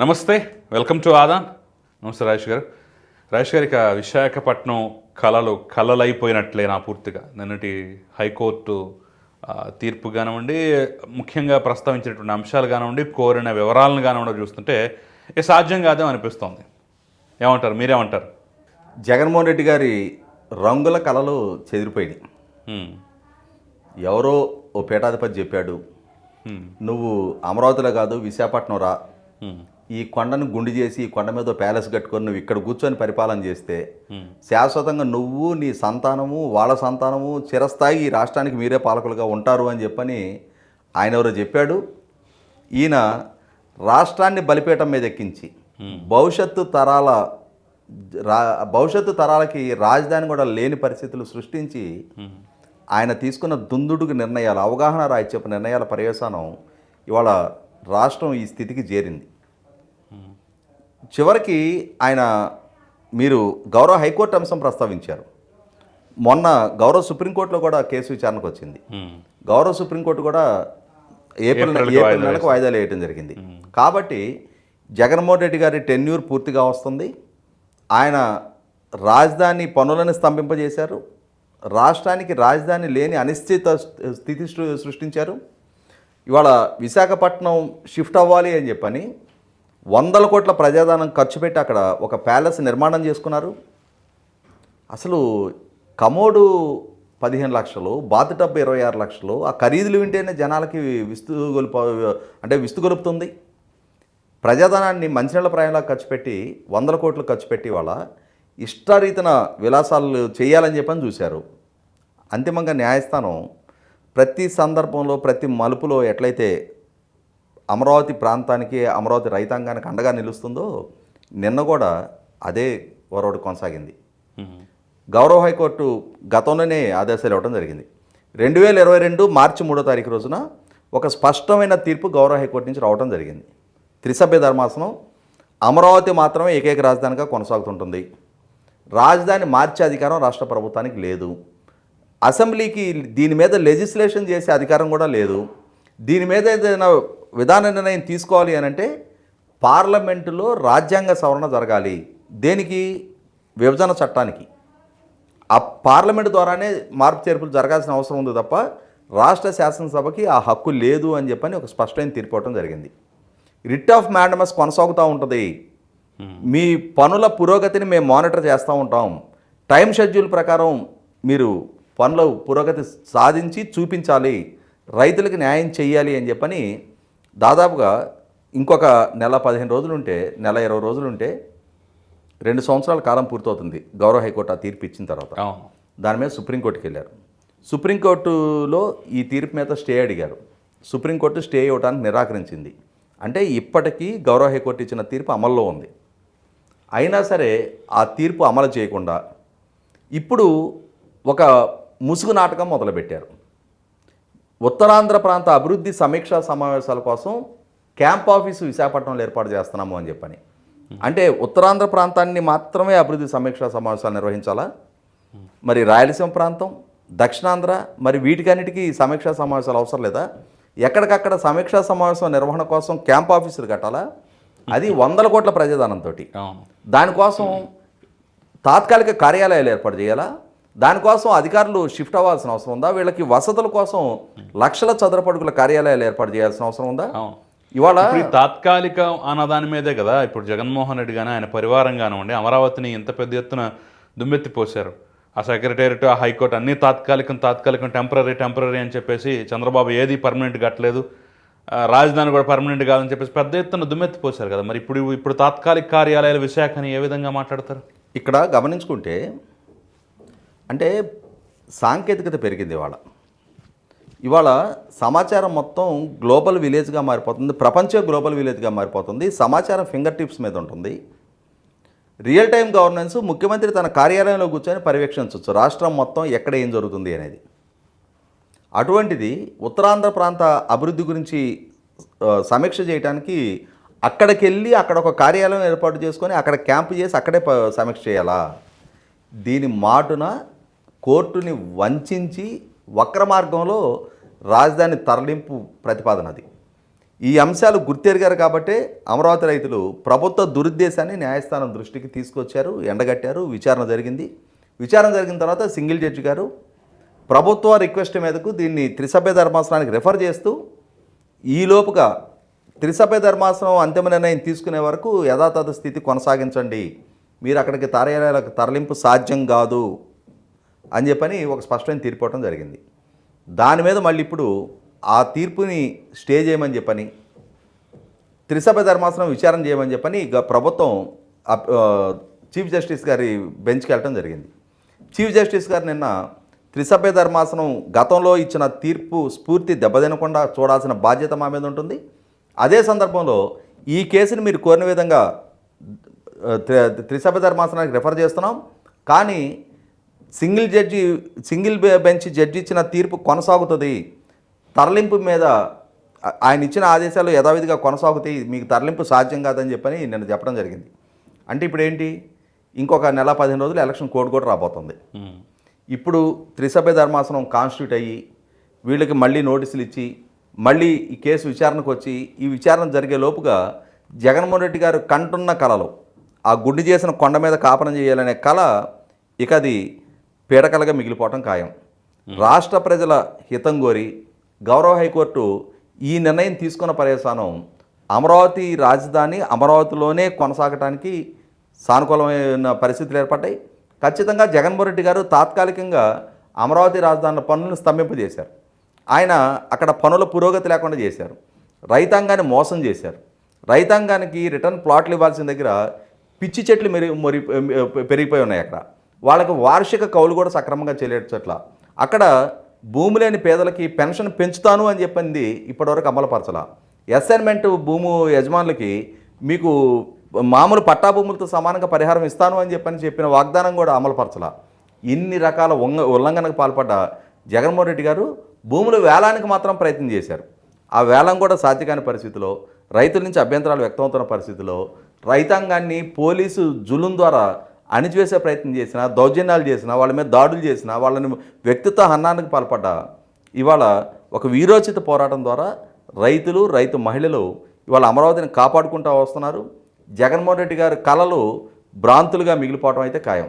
నమస్తే welcome to Aadan. నమస్తే రాజేష్ గారు. రాజేష్ గారు ఇక విశాఖపట్నం కళలు కళలైపోయినట్లే నా పూర్తిగా. నిన్నటి హైకోర్టు తీర్పు కానివ్వండి ముఖ్యంగా ప్రస్తావించినటువంటి అంశాలు కానివ్వండి కోరిన వివరాలను కానివ్వండి చూస్తుంటే ఇది సాధ్యం కాదేమో అనిపిస్తోంది. ఏమంటారు? మీరేమంటారు? జగన్మోహన్ రెడ్డి గారి రంగుల కళలు చెదిరిపోయినాయి. ఎవరో ఓ పీఠాధిపతి చెప్పాడు. నువ్వు అమరావతిలో కాదు విశాఖపట్నం రా. ఈ కొండను గుండి చేసి ఈ కొండ మీద ప్యాలెస్ కట్టుకొని నువ్వు ఇక్కడ కూర్చొని పరిపాలన చేస్తే. శాశ్వతంగా నువ్వు నీ సంతానము వాళ్ళ సంతానము చిరస్థాయి ఈ రాష్ట్రానికి మీరే పాలకులుగా ఉంటారు అని చెప్పని ఆయన ఎవరో చెప్పాడు ఈయన రాష్ట్రాన్ని బలిపీఠం మీద ఎక్కించి భవిష్యత్తు తరాల రా భవిష్యత్తు తరాలకి రాజధాని కూడా లేని పరిస్థితులు సృష్టించి. ఆయన తీసుకున్న దుందుడుకు నిర్ణయాలు అవగాహన రాజ్యపు నిర్ణయాల పర్యవసానం ఇవాళ రాష్ట్రం ఈ స్థితికి చేరింది చివరికి ఆయన మీరు గౌరవ హైకోర్టు అంశం ప్రస్తావించారు. మొన్న గౌరవ సుప్రీంకోర్టులో కూడా కేసు విచారణకు వచ్చింది. గౌరవ సుప్రీంకోర్టు కూడా ఏప్రిల్ ఏప్రిల్ నెలకు వాయిదాలు వేయడం జరిగింది. కాబట్టి జగన్మోహన్ రెడ్డి గారి టెన్యూర్ పూర్తిగా వస్తుంది. ఆయన రాజధాని పనులను స్తంభింపజేశారు. రాష్ట్రానికి రాజధాని లేని అనిశ్చిత స్థితి సృష్టించారు. ఇవాళ విశాఖపట్నం షిఫ్ట్ అవ్వాలి అని చెప్పని వందల కోట్ల ప్రజాదానం ఖర్చు పెట్టి అక్కడ ఒక ప్యాలెస్ నిర్మాణం చేసుకున్నారు. అసలు కమోడు పదిహేను లక్షలు బాతు ఇరవై ఆరు లక్షలు ఆ ఖరీదులు వింటేనే జనాలకి విస్తుగొలుపు అంటే విస్తుగొలుపుతుంది ప్రజాధనాన్ని మంచినీళ్ళ ప్రయాణంలో ఖర్చు పెట్టి వందల కోట్లు ఖర్చు పెట్టి వాళ్ళ ఇష్టారీతన విలాసాలు చేయాలని చెప్పని చూశారు. అంతిమంగా న్యాయస్థానం ప్రతి సందర్భంలో ప్రతి మలుపులో ఎట్లయితే అమరావతి ప్రాంతానికి అమరావతి రైతాంగానికి అండగా నిలుస్తుందో నిన్న కూడా అదే వరవడు కొనసాగింది. గౌరవ హైకోర్టు గతంలోనే ఆదేశాలు ఇవ్వడం జరిగింది. రెండు వేల ఇరవై రెండు మార్చి మూడో తారీఖు రోజున ఒక స్పష్టమైన తీర్పు గౌరవ హైకోర్టు నుంచి రావడం జరిగింది. త్రిసభ్య ధర్మాసనం అమరావతి మాత్రమే ఏకైక రాజధానిగా కొనసాగుతుంటుంది. రాజధాని మార్చే అధికారం రాష్ట్ర ప్రభుత్వానికి లేదు. అసెంబ్లీకి దీని మీద లెజిస్లేషన్ చేసే అధికారం కూడా లేదు. దీని మీద ఏదైనా విధాన నిర్ణయం తీసుకోవాలి అని అంటే పార్లమెంటులో రాజ్యాంగ సవరణ జరగాలి. దేనికి? విభజన చట్టానికి. ఆ పార్లమెంట్ ద్వారానే మార్పు చేర్పులు జరగాల్సిన అవసరం ఉంది తప్ప రాష్ట్ర శాసనసభకి ఆ హక్కు లేదు అని చెప్పని ఒక స్పష్టమైన తీర్పు ఇవ్వడం జరిగింది. రిట్ ఆఫ్ మ్యాండమస్ కొనసాగుతూ ఉంటుంది. మీ పనుల పురోగతిని మేము మానిటర్ చేస్తూ ఉంటాం. టైం షెడ్యూల్ ప్రకారం మీరు పనుల పురోగతి సాధించి చూపించాలి. రైతులకు న్యాయం చేయాలి అని చెప్పని దాదాపుగా ఇంకొక నెల పదిహేను రోజులు ఉంటే నెల ఇరవై రోజులు ఉంటే రెండు సంవత్సరాల కాలం పూర్తవుతుంది గౌరవ హైకోర్టు ఆ తీర్పు ఇచ్చిన తర్వాత. దాని మీద సుప్రీంకోర్టుకి వెళ్ళారు. సుప్రీంకోర్టులో ఈ తీర్పు మీద స్టే అడిగారు. సుప్రీంకోర్టు స్టే ఇవ్వడానికి నిరాకరించింది. అంటే ఇప్పటికీ గౌరవ హైకోర్టు ఇచ్చిన తీర్పు అమల్లో ఉంది. అయినా సరే ఆ తీర్పు అమలు చేయకుండా ఇప్పుడు ఒక ముసుగు నాటకం మొదలుపెట్టారు. ఉత్తరాంధ్ర ప్రాంత అభివృద్ధి సమీక్షా సమావేశాల కోసం క్యాంప్ ఆఫీసు విశాఖపట్నంలో ఏర్పాటు చేస్తున్నాము అని చెప్పని. అంటే ఉత్తరాంధ్ర ప్రాంతాన్ని మాత్రమే అభివృద్ధి సమీక్షా సమావేశాలు నిర్వహించాలా? మరి రాయలసీమ ప్రాంతం దక్షిణాంధ్ర మరి వీటికన్నిటికీ సమీక్షా సమావేశాలు అవసరం లేదా? ఎక్కడికక్కడ సమీక్షా సమావేశం నిర్వహణ కోసం క్యాంప్ ఆఫీసులు కట్టాలా? అది వందల కోట్ల ప్రజాధనంతో దానికోసం తాత్కాలిక కార్యాలయాలు ఏర్పాటు చేయాలా? దానికోసం అధికారులు షిఫ్ట్ అవ్వాల్సిన అవసరం ఉందా? వీళ్ళకి వసతుల కోసం లక్షల చదరపడుగుల కార్యాలయాలు ఏర్పాటు చేయాల్సిన అవసరం ఉందా? ఇవాళ తాత్కాలిక అన్న దాని మీదే కదా? ఇప్పుడు జగన్మోహన్ రెడ్డి కానీ ఆయన పరివారం కానివ్వండి అమరావతిని ఇంత పెద్ద ఎత్తున దుమ్మెత్తి పోశారు. ఆ సెక్రటేరియట్ ఆ హైకోర్టు అన్ని తాత్కాలికం తాత్కాలికం టెంపరీ టెంపరీ అని చెప్పేసి చంద్రబాబు ఏది పర్మనెంట్ కట్టలేదు. రాజధాని కూడా పర్మనెంట్ కాదని చెప్పేసి పెద్ద ఎత్తున దుమ్మెత్తి పోశారు కదా మరి? ఇప్పుడు ఇప్పుడు తాత్కాలిక కార్యాలయాల విశాఖని ఏ విధంగా మాట్లాడతారు? ఇక్కడ గమనించుకుంటే అంటే సాంకేతికత పెరిగింది ఇవాళ. ఇవాళ సమాచారం మొత్తం గ్లోబల్ విలేజ్గా మారిపోతుంది ప్రపంచ గ్లోబల్ విలేజ్గా మారిపోతుంది సమాచారం ఫింగర్ టిప్స్ మీద ఉంటుంది. రియల్ టైం గవర్నెన్స్ ముఖ్యమంత్రి తన కార్యాలయంలో కూర్చొని పర్యవేక్షించవచ్చు రాష్ట్రం మొత్తం ఎక్కడ ఏం జరుగుతుంది అనేది. అటువంటిది ఉత్తరాంధ్ర ప్రాంత అభివృద్ధి గురించి సమీక్ష చేయడానికి అక్కడికి వెళ్ళి అక్కడ ఒక కార్యాలయం ఏర్పాటు చేసుకొని అక్కడ క్యాంపు చేసి అక్కడే సమీక్ష చేయాలా? దీని మాటున కోర్టుని వంచి వక్ర మార్గంలో రాజధాని తరలింపు ప్రతిపాదన అది. ఈ అంశాలు గుర్తెరిగారు కాబట్టే అమరావతి రైతులు ప్రభుత్వ దురుద్దేశాన్ని న్యాయస్థానం దృష్టికి తీసుకొచ్చారు ఎండగట్టారు విచారణ జరిగింది. విచారణ జరిగిన తర్వాత సింగిల్ జడ్జి గారు ప్రభుత్వ రిక్వెస్ట్ మీదకు దీన్ని త్రిసభ్య ధర్మాసనానికి రెఫర్ చేస్తూ ఈలోపుగా త్రిసభ్య ధర్మాసనం అంతిమ నిర్ణయం తీసుకునే వరకు యథాతథ స్థితి కొనసాగించండి. మీరు అక్కడికి తరలింపు తరలింపు సాధ్యం కాదు. అని చెప్పని ఒక స్పష్టమైన తీర్పు ఇవ్వడం జరిగింది. దాని మీద మళ్ళీ ఇప్పుడు ఆ తీర్పుని స్టే చేయమని చెప్పని త్రిసభ్య ధర్మాసనం విచారణ చేయమని చెప్పని ఇక ప్రభుత్వం చీఫ్ జస్టిస్ గారి బెంచ్కి వెళ్ళటం జరిగింది. చీఫ్ జస్టిస్ గారు నిన్న త్రిసభ్య ధర్మాసనం గతంలో ఇచ్చిన తీర్పు స్ఫూర్తి దెబ్బతినకుండా చూడాల్సిన బాధ్యత మా మీద ఉంటుంది. అదే సందర్భంలో ఈ కేసుని మీరు కోరిన విధంగా త్రిసభ్య ధర్మాసనానికి రిఫర్ చేస్తున్నాం. కానీ సింగిల్ జడ్జి సింగిల్ బె- బెంచ్ జడ్జి ఇచ్చిన తీర్పు కొనసాగుతుంది. తరలింపు మీద ఆయన ఇచ్చిన ఆదేశాలు యథావిధిగా కొనసాగుతాయి. మీకు తరలింపు సాధ్యం కాదని చెప్పని నిన్న చెప్పడం జరిగింది. అంటే ఇప్పుడు ఏంటి ఇంకొక నెల పదిహేను రోజులు ఎలక్షన్ కోడ్ కూడా రాబోతుంది. ఇప్పుడు త్రిసభ్య ధర్మాసనం కాన్స్టిట్యూట్ అయ్యి వీళ్ళకి మళ్ళీ నోటీసులు ఇచ్చి మళ్ళీ ఈ కేసు విచారణకు వచ్చి ఈ విచారణ జరిగే లోపుగా జగన్మోహన్ రెడ్డి గారు కంటున్న కళలో ఆ గుడ్డి చేసిన కొండ మీద కాపరం చేయాలనే కళ ఇక అది పీడకలగా మిగిలిపోవటం ఖాయం. రాష్ట్ర ప్రజల హితం కోరి గౌరవ హైకోర్టు ఈ నిర్ణయం తీసుకున్న పర్యవసానం అమరావతి రాజధాని అమరావతిలోనే కొనసాగటానికి సానుకూలమైన పరిస్థితులు ఏర్పడ్డాయి. ఖచ్చితంగా జగన్మోహన్ రెడ్డి గారు తాత్కాలికంగా అమరావతి రాజధానుల పనులను స్తంభింపజేశారు. ఆయన అక్కడ పనుల పురోగతి లేకుండా చేశారు. రైతాంగాన్ని మోసం చేశారు. రైతాంగానికి రిటర్న్ ప్లాట్లు ఇవ్వాల్సిన దగ్గర పిచ్చి చెట్లు మెరి మొరి పెరిగిపోయి ఉన్నాయి అక్కడ. వాళ్ళకి వార్షిక కౌలు కూడా సక్రమంగా చెల్లించట్ల అక్కడ భూమి లేని పేదలకి పెన్షన్ పెంచుతాను అని చెప్పింది ఇప్పటివరకు అమలుపరచల అసైన్మెంట్ భూము యజమానులకి మీకు మామూలు పట్టా భూములతో సమానంగా పరిహారం ఇస్తాను అని చెప్పని చెప్పిన వాగ్దానం కూడా అమలుపరచల ఇన్ని రకాల ఉల్లంఘ ఉల్లంఘనకు పాల్పడ్డ జగన్మోహన్ రెడ్డి గారు భూములు వేలానికి మాత్రం ప్రయత్నం చేశారు. ఆ వేలం కూడా సాధ్యకాని పరిస్థితిలో రైతుల నుంచి అభ్యంతరాలు వ్యక్తమవుతున్న పరిస్థితిలో రైతాంగాన్ని పోలీసు జులుం ద్వారా అణిచివేసే ప్రయత్నం చేసిన దౌర్జన్యాలు చేసిన వాళ్ళ మీద దాడులు చేసిన వాళ్ళని వ్యక్తిత్వ హన్నానికి పాల్పడ్డ ఇవాళ ఒక వీరోచిత పోరాటం ద్వారా రైతులు రైతు మహిళలు ఇవాళ అమరావతిని కాపాడుకుంటూ వస్తున్నారు. జగన్మోహన్ రెడ్డి గారి కళలు భ్రాంతులుగా మిగిలిపోవడం అయితే ఖాయం.